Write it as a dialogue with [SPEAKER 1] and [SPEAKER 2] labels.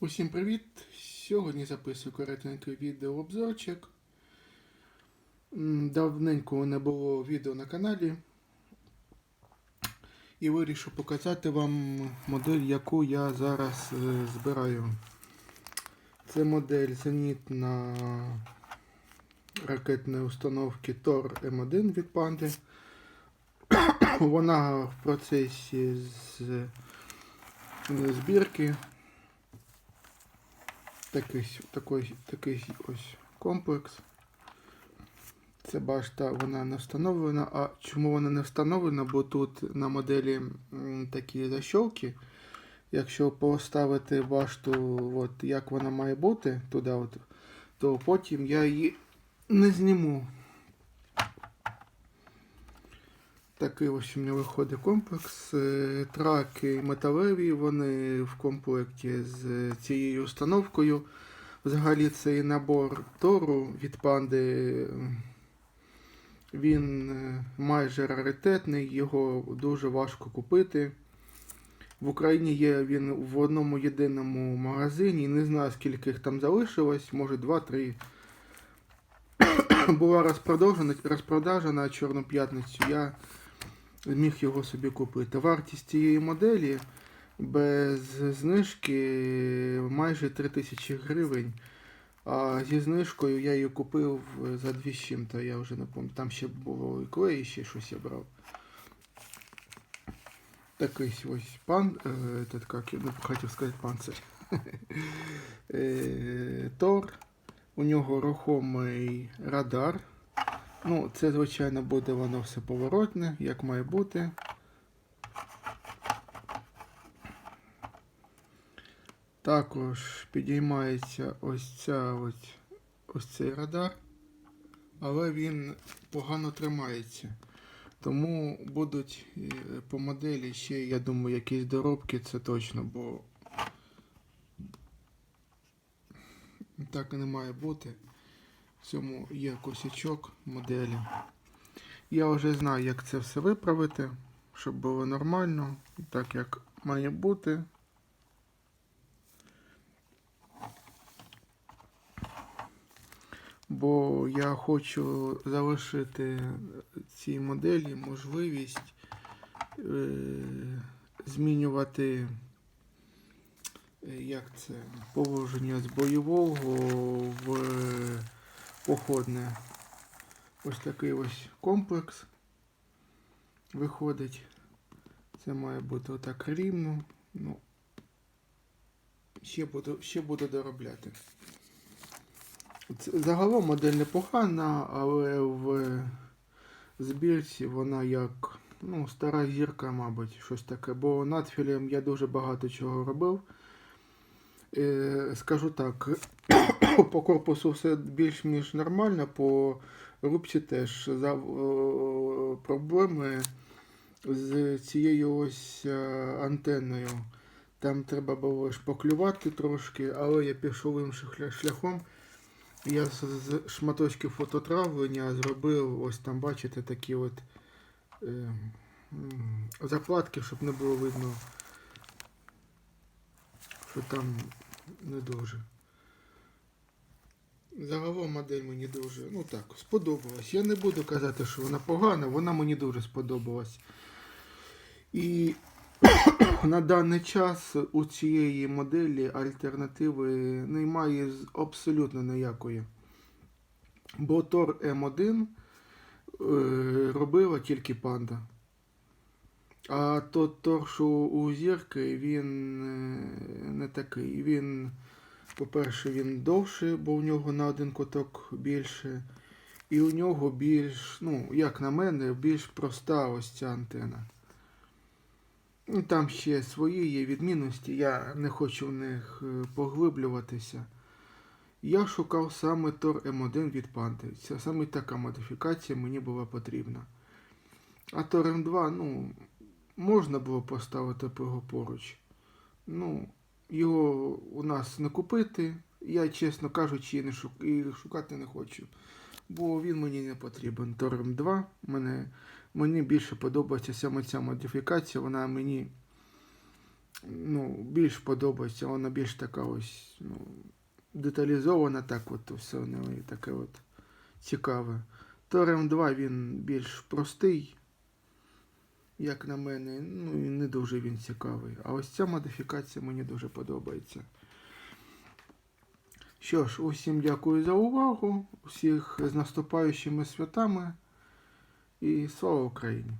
[SPEAKER 1] Усім привіт! Сьогодні записую коротенький відеообзорчик. Давненько не було відео на каналі. І вирішив показати вам модель, яку я зараз е, збираю. Це модель зенітна ракетної установки Тор М1 від Панди. Вона в процесі з е, збірки. Такий, такий, такий ось комплекс. Це башта, вона не встановлена. А чому вона не встановлена? Бо тут на моделі такі защолки. Якщо поставити башту, от, як вона має бути, туди, от, то потім я її не зніму. Такий ось у мене виходить комплекс. Е, Траки металеві, вони в комплекті з цією установкою. Взагалі цей набор Тору від панди. Він е, майже раритетний, його дуже важко купити. В Україні є він в одному єдиному магазині. Не знаю, скільки їх там залишилось, може 2-3. Була розпродажа на Чорну п'ятницю. Я зміг його собі купити. Вартість цієї моделі без знижки майже 3000 гривень. А зі знижкою я її купив за 2 з чим-то, я вже не пам'ятаю. Там ще було і клей, і ще щось я брав. Такий ось пан, е, этот, как я ну, хотів сказати панцир. Е, Тор. У нього рухомий радар. Ну, це, звичайно, буде воно все поворотне, як має бути. Також підіймається ось ця ось, ось цей радар, але він погано тримається. Тому будуть е, по моделі ще, я думаю, якісь доробки, це точно, бо так і не має бути. Цьому є косячок моделі. Я вже знаю, як це все виправити, щоб було нормально, так як має бути. Бо я хочу залишити цій моделі можливість е, змінювати е, як це, положення з бойового в походне. Ось такий ось комплекс виходить. Це має бути отак рівно. Ну, ще буду, ще буду доробляти. Загалом модель непогана, але в збірці вона як ну, стара зірка, мабуть, щось таке. Бо над філем я дуже багато чого робив. Е, скажу так, по корпусу все більш-ніж нормально, по рубці теж за, проблеми з цією ось е, антенною. Там треба було шпаклювати трошки, але я пішов іншим шляхом. Я з, шматочків фототравлення зробив, ось там, бачите, такі от е, м, закладки, щоб не було видно, що там не дуже. Загалом модель мені дуже, ну так, сподобалась. Я не буду казати, що вона погана, вона мені дуже сподобалась. І на даний час у цієї моделі альтернативи немає абсолютно ніякої. Бо Тор М1 е, робила тільки панда. А Тор, що у зірки, він е, не такий. Він, по-перше, він довший, бо у нього на один куток більше. І у нього більш, ну, як на мене, більш проста ось ця антена. Ну, Там ще свої є відмінності, я не хочу в них е, поглиблюватися. Я шукав саме Тор М1 від Панти. Це саме така модифікація мені була потрібна. А Тор М2, ну, можна було поставити його поруч. Ну, його у нас не купити. Я, чесно кажучи, не шук... і шукати не хочу. Бо він мені не потрібен. Тор М2 мене Мені більше подобається саме ця модифікація, вона мені ну, більш подобається. Вона більш така ось ну, деталізована, так от все в таке от цікаве. То РМ2 він більш простий, як на мене, ну і не дуже він цікавий. А ось ця модифікація мені дуже подобається. Що ж, усім дякую за увагу, усіх з наступаючими святами і слава Україні!